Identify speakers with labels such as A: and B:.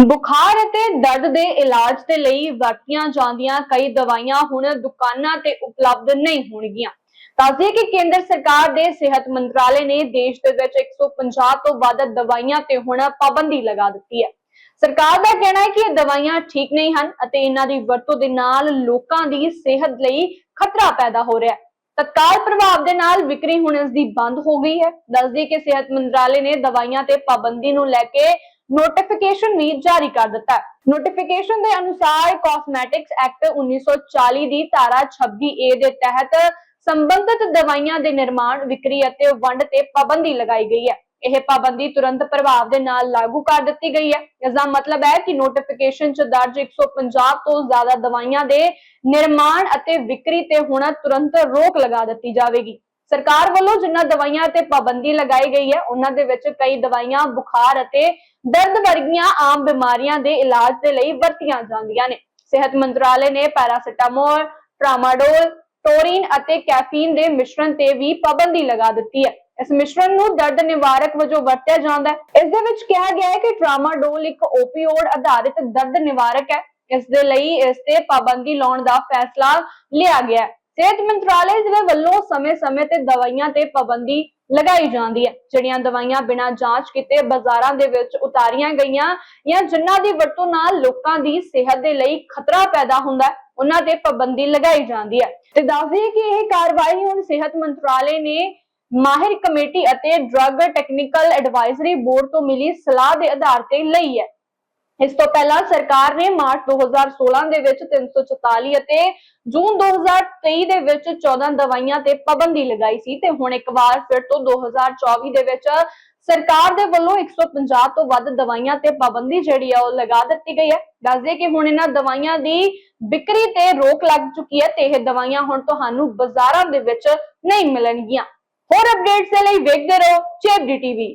A: ਬੁਖਾਰ ਅਤੇ ਦਰਦ ਦੇ ਇਲਾਜ ਦੇ ਲਈ ਵਰਤੀਆਂ ਜਾਂਦੀਆਂ ਕਈ ਦਵਾਈਆਂ ਹੁਣ ਦੁਕਾਨਾਂ ਤੇ ਉਪਲਬਧ ਨਹੀਂ ਹੋਣਗੀਆਂ। ਦੱਸਦੇ ਕਿ ਕੇਂਦਰ ਸਰਕਾਰ ਦੇ ਸਿਹਤ ਮੰਤਰਾਲੇ ਨੇ ਦੇਸ਼ ਦੇ ਵਿੱਚ 150 ਤੋਂ ਵੱਧ ਦਵਾਈਆਂ ਤੇ ਹੁਣ ਪਾਬੰਦੀ ਲਗਾ ਦਿੱਤੀ ਹੈ। ਸਰਕਾਰ ਦਾ ਕਹਿਣਾ ਹੈ ਕਿ ਇਹ ਦਵਾਈਆਂ ਠੀਕ ਨਹੀਂ ਹਨ ਅਤੇ ਇਹਨਾਂ ਦੀ ਵਰਤੋਂ ਦੇ ਨਾਲ ਲੋਕਾਂ ਦੀ ਸਿਹਤ ਲਈ ਖਤਰਾ ਪੈਦਾ ਹੋ ਰਿਹਾ ਹੈ। ਤਤਕਾਲ ਪ੍ਰਭਾਵ ਦੇ ਨਾਲ ਵਿਕਰੀ ਹੁਣ ਇਸ ਦੀ ਬੰਦ ਹੋ ਗਈ ਹੈ। ਦੱਸਦੀ ਕਿ ਸਿਹਤ ਮੰਤਰਾਲੇ ਨੇ ਦਵਾਈਆਂ ਤੇ ਪਾਬੰਦੀ ਨੂੰ ਲੈ ਕੇ ਨੋਟੀਫਿਕੇਸ਼ਨ ਵੀ ਜਾਰੀ ਕਰ ਦਿੱਤਾ ਨੋਟੀਫਿਕੇਸ਼ਨ ਦੇ ਅਨੁਸਾਰ ਕਾਸਮੈਟਿਕਸ ਐਕਟ 1940 ਦੀ ਧਾਰਾ 26A ਦੇ ਤਹਿਤ ਸੰਬੰਧਿਤ ਦਵਾਈਆਂ ਦੇ ਨਿਰਮਾਣ, ਵਿਕਰੀ ਅਤੇ ਵੰਡ ਤੇ ਪਾਬੰਦੀ ਲਗਾਈ ਗਈ ਹੈ। ਇਹ ਪਾਬੰਦੀ ਤੁਰੰਤ ਪ੍ਰਭਾਵ ਦੇ ਨਾਲ ਲਾਗੂ ਕਰ ਦਿੱਤੀ ਗਈ ਹੈ। ਇਸ ਦਾ ਮਤਲਬ ਹੈ ਕਿ ਨੋਟੀਫਿਕੇਸ਼ਨ 'ਚ ਦਰਜ 150 ਤੋਂ ਜ਼ਿਆਦਾ ਦਵਾਈਆਂ ਦੇ ਨਿਰਮਾਣ ਅਤੇ ਵਿਕਰੀ ਤੇ ਹੁਣ ਤੁਰੰਤ ਰੋਕ ਲਗਾ ਦਿੱਤੀ ਜਾਵੇਗੀ। ਸਰਕਾਰ ਵੱਲੋਂ ਜਿਨ੍ਹਾਂ ਦਵਾਈਆਂ ਤੇ ਪਾਬੰਦੀ ਲਗਾਈ ਗਈ ਹੈ, ਉਹਨਾਂ ਦੇ ਵਿੱਚ ਕਈ ਦਵਾਈਆਂ, ਬੁਖਾਰ ਅਤੇ ਦਰਦ ਵਰਗੀਆਂ ਆਮ ਬਿਮਾਰੀਆਂ ਦੇ ਇਲਾਜ ਦੇ ਲਈ ਵਰਤੀਆਂ ਜਾਂਦੀਆਂ ਨੇ। ਸਿਹਤ ਮੰਤਰਾਲੇ ਨੇ ਪੈਰਾਸੀਟਾਮੋਲ, ਟਰਾਮਾਡੋਲ, ਟੋਰੀਨ ਅਤੇ ਕੈਫੀਨ ਦੇ ਮਿਸ਼ਰਣ ਤੇ ਵੀ ਪਾਬੰਦੀ ਲਗਾ ਦਿੱਤੀ ਹੈ। ਇਸ ਮਿਸ਼ਰਣ ਨੂੰ ਦਰਦ ਨਿਵਾਰਕ ਵਜੋਂ ਵਰਤਿਆ ਜਾਂਦਾ ਹੈ। ਇਸ ਦੇ ਵਿੱਚ ਕਿਹਾ ਗਿਆ ਹੈ ਕਿ ਟਰਾਮਾਡੋਲ ਇੱਕ ਓਪੀਓਡ ਆਧਾਰਿਤ ਦਰਦ ਨਿਵਾਰਕ ਹੈ। ਇਸ ਦੇ ਲਈ ਇਸ ਤੇ ਪਾਬੰਦੀ ਲਾਉਣ ਦਾ ਫੈਸਲਾ ਲਿਆ ਗਿਆ ਹੈ। ਸਿਹਤ ਮੰਤਰਾਲੇ ਦੇ ਵੱਲੋਂ ਸਮੇਂ-ਸਮੇਂ ਤੇ ਦਵਾਈਆਂ ਤੇ ਪਾਬੰਦੀ ਲਗਾਈ ਜਾਂਦੀ ਹੈ। ਜਿਹੜੀਆਂ ਦਵਾਈਆਂ ਬਿਨਾਂ ਜਾਂਚ ਕੀਤੇ ਬਾਜ਼ਾਰਾਂ ਦੇ ਵਿੱਚ ਉਤਾਰੀਆਂ ਗਈਆਂ ਜਾਂ ਜਿਨ੍ਹਾਂ ਦੀ ਵਰਤੋਂ ਨਾਲ ਲੋਕਾਂ ਦੀ ਸਿਹਤ ਦੇ ਲਈ ਖਤਰਾ ਪੈਦਾ ਹੁੰਦਾ ਹੈ, ਉਹਨਾਂ ਤੇ ਪਾਬੰਦੀ ਲਗਾਈ ਜਾਂਦੀ ਹੈ। ਤੇ ਦੱਸਦੇ ਕਿ ਇਹ ਕਾਰਵਾਈ ਹੁਣ ਸਿਹਤ ਮੰਤਰਾਲੇ ਨੇ ਮਾਹਿਰ ਕਮੇਟੀ ਅਤੇ ਡਰੱਗ ਟੈਕਨੀਕਲ ਐਡਵਾਈਜ਼ਰੀ ਬੋਰਡ ਤੋਂ ਮਿਲੀ ਸਲਾਹ ਦੇ ਆਧਾਰ ਤੇ ਲਈ ਹੈ। ਇਸ ਤੋਂ ਪਹਿਲਾਂ ਸਰਕਾਰ ਨੇ ਮਾਰਚ 2016 ਦੇ ਵਿੱਚ 344 ਅਤੇ ਜੂਨ 2023 ਦੇ ਵਿੱਚ 14 ਦਵਾਈਆਂ ਤੇ ਪਾਬੰਦੀ ਲਗਾਈ ਸੀ ਤੇ ਹੁਣ ਇੱਕ ਵਾਰ ਫਿਰ ਤੋਂ 2024 ਦੇ ਵਿੱਚ ਸਰਕਾਰ ਦੇ ਵੱਲੋਂ 150 ਤੋਂ ਵੱਧ ਦਵਾਈਆਂ ਤੇ ਪਾਬੰਦੀ ਜਿਹੜੀ ਆ ਉਹ ਲਗਾ ਦਿੱਤੀ ਗਈ ਹੈ। ਦੱਸਦੇ ਕਿ ਹੁਣ ਇਹਨਾਂ ਦਵਾਈਆਂ ਦੀ ਵਿਕਰੀ ਤੇ ਰੋਕ ਲੱਗ ਚੁੱਕੀ ਹੈ ਤੇ ਇਹ ਦਵਾਈਆਂ ਹੁਣ ਤੁਹਾਨੂੰ ਬਾਜ਼ਾਰਾਂ ਦੇ ਵਿੱਚ ਨਹੀਂ ਮਿਲਣਗੀਆਂ। ਹੋਰ ਅਪਡੇਟਸ ਦੇ ਲਈ ਵੇਖਦੇ ਰਹੋ ਚੇਬਡੀ ਟੀਵੀ।